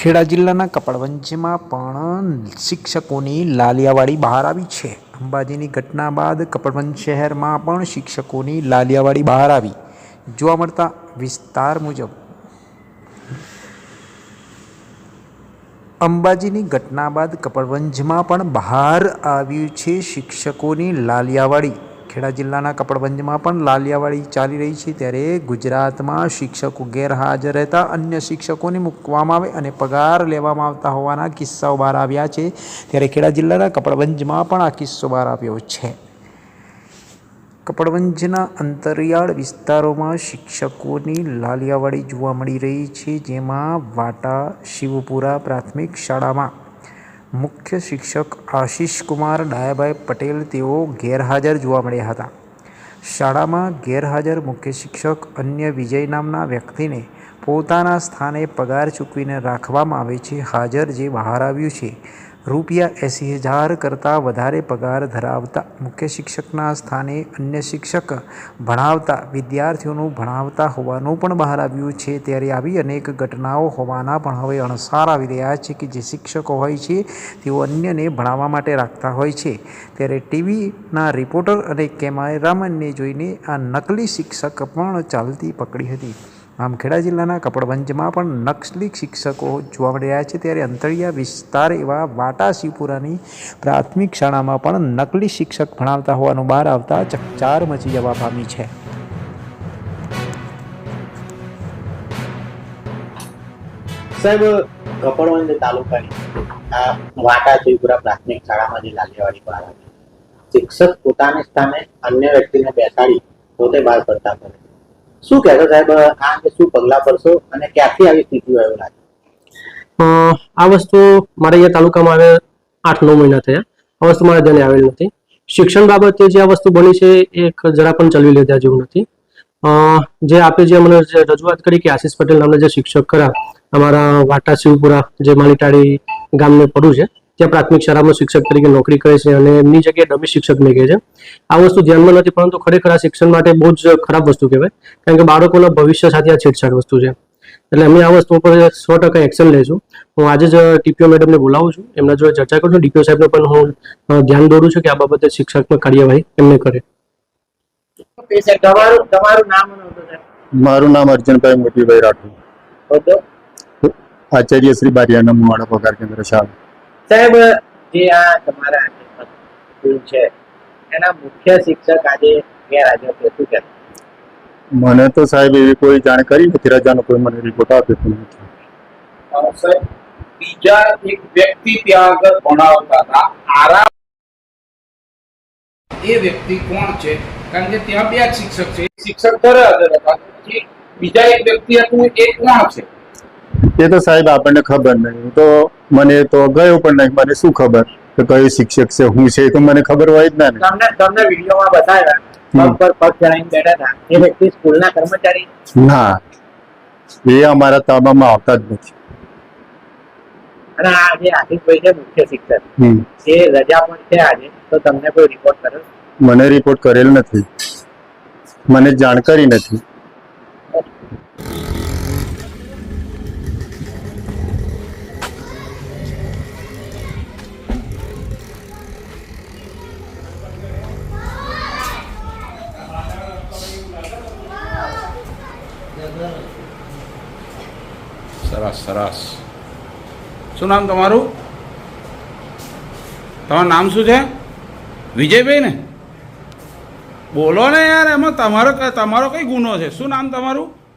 ખેડા જિલ્લાના કપડવંજમાં પણ શિક્ષકોની લાલિયાવાડી બહાર આવી છે. અંબાજીની ઘટના બાદ કપડવંજ શહેરમાં પણ શિક્ષકોની લાલિયાવાડી બહાર આવી. જોવા મળતા વિસ્તાર મુજબ અંબાજીની ઘટના બાદ કપડવંજમાં પણ બહાર આવ્યું છે શિક્ષકોની લાલિયાવાડી. ખેડા જિલ્લાના કપડવંજમાં પણ લાલિયાવાડી ચાલી રહી છે ત્યારે ગુજરાતમાં શિક્ષકો ગેરહાજર રહેતા અન્ય શિક્ષકોને મૂકવામાં આવે અને પગાર લેવામાં આવતા હોવાના કિસ્સાઓ બહાર આવ્યા છે. ત્યારે ખેડા જિલ્લાના કપડવંજમાં પણ આ કિસ્સો બહાર આવ્યો છે. કપડવંજના અંતરિયાળ વિસ્તારોમાં શિક્ષકોની લાલિયાવાડી જોવા મળી રહી છે, જેમાં વાટા, શિવપુરા પ્રાથમિક શાળામાં મુખ્ય શિક્ષક આશિષકુમાર ડાયાભાઈ પટેલ તેઓ ગેરહાજર જોવા મળ્યા હતા. શાળામાં ગેરહાજર મુખ્ય શિક્ષક અન્ય વિજય નામના વ્યક્તિને પોતાના સ્થાને પગાર ચૂકવીને રાખવામાં આવે છે, હાજર જે બહાર આવ્યું છે રૂપિયા એંસી હજાર કરતાં વધારે પગાર ધરાવતા મુખ્ય શિક્ષકના સ્થાને અન્ય શિક્ષક ભણાવતા વિદ્યાર્થીઓનું ભણાવતા હોવાનું પણ બહાર આવ્યું છે. ત્યારે આવી અનેક ઘટનાઓ હોવાના પણ હવે અણસાર આવી રહ્યા છે કે જે શિક્ષકો હોય છે તેઓ અન્યને ભણાવવા માટે રાખતા હોય છે. ત્યારે ટીવીના રિપોર્ટર અને કેમેરામેનને જોઈને આ નકલી શિક્ષક પણ ચાલતી પકડી હતી. આમ ખેડા જિલ્લાના કપડવંજમાં પણ નક્સલી શિક્ષકો જોવા મળી રહ્યા છે ત્યારે અંતરિયા વિસ્તાર એવા વાટાશીપુરાની પ્રાથમિક શાળામાં પણ નકલી શિક્ષક ભણાવતા હોવાનું બહાર આવતા ચકચાર મચી જવા પામી છે. સાહેબ, કપડવંજ તાલુકાની આ વાટા શિવપુરા પ્રાથમિક શાળામાં જે લાલિયાવાડી બહાર આવી શિક્ષક પોતાને સ્થાને અન્ય વ્યક્તિને બેસાડી પોતે બહાર પડતા કરે શું કહેશો સાહેબ, આ અંગે શું પગલા ભરશો અને ક્યાંથી આવી સ્થિતિ આવ્યો લાગે? આ વસ્તુ મારે અહીંયા તાલુકામાં આવે આઠ નવ મહિના થયા. આ વસ્તુ મારા ધ્યાને આવેલ નથી. શિક્ષણ બાબતે જે આ વસ્તુ બની છે એ જરા પણ ચલવી લીધા જેવું નથી. જે આપે જે મને રજૂઆત કરી કે આશીષ પટેલ નામના જે શિક્ષક ખરા, અમારા વાટા શિવપુરા જે માલીટાળી ગામને પડું છે ત્યાં પ્રાથમિક શાળામાં શિક્ષક તરીકે નોકરી કરે છે અને એમની જગ્યાએ ડમી શિક્ષક મેં કહે છે. આ વસ્તુ ધ્યાનમાં નથી પરંતુ ખરેખર આ શિક્ષણ માટે બહુ જ ખરાબ વસ્તુ કહેવાય. કારણ કે બાળકોના ભવિષ્ય સાથે આ છેડછાડ વસ્તુ છે. એટલે અમે આ વસ્તુ ઉપર સો ટકા એક્શન લઈશું. હું આજે જ ટીપીઓ મેડમને બોલાવું છું. એમના જોડે ચર્ચા કરું છું. ડીપીઓ સાહેબને પણ હું ધ્યાન દોરું છું કે આ બાબતે શિક્ષકમાં કાર્યવાહી એમને કરે. મારું નામ અર્જુનભાઈ મોતીભાઈ રાઠોડ. આચાર્ય શ્રી બારિયાના મુવાડા પગાર કેન્દ્ર શાળા. સાહેબ જે આ તમારા જે સ્કૂલ છે એના મુખ્ય શિક્ષક આજે ગેરહાજર છે. શું કહેશો? મને તો સાહેબ એવી કોઈ જાણકારી નથી રજાનો કોઈ મને રિપોર્ટ આપ્યો નથી. સાહેબ બીજા એક વ્યક્તિ ત્યાં આગળ ભણાવતા હતા આરામ એ વ્યક્તિ કોણ છે? કારણ કે ત્યાં બે જ શિક્ષક છે. શિક્ષક ઘરે હાજર હતા બીજા એક વ્યક્તિ હતું એ કોણ છે? એ તો સાહેબ આપણને ખબર નહીં. તો મને તો ગયો પણ નહીં. મને શું ખબર કે કયો શિક્ષક છે હું છે એ તો મને ખબર હોય જ ના તમને તમને વિડીયોમાં બતાવ્યા પગ પર પગ ચડાવીને બેઠા હતા. એ વ્યક્તિ સ્કૂલના કર્મચારી? ના. એ અમારા તાબામાં આવતા જ નથી. અને આ જે આશિષભાઈ છે મુખ્ય શિક્ષક એ રજા પણ છે આજે. તો તમને કોઈ રિપોર્ટ કર્યો? મને રિપોર્ટ કરેલ નથી. મને જાણકારી નથી. સરસ સરસ. શું નામ તમારું? તમારું નામ શું છે? વિજયભાઈ ને બોલો ને યાર, એમાં તમારો તમારો કઈ ગુનો છે? શું નામ તમારું?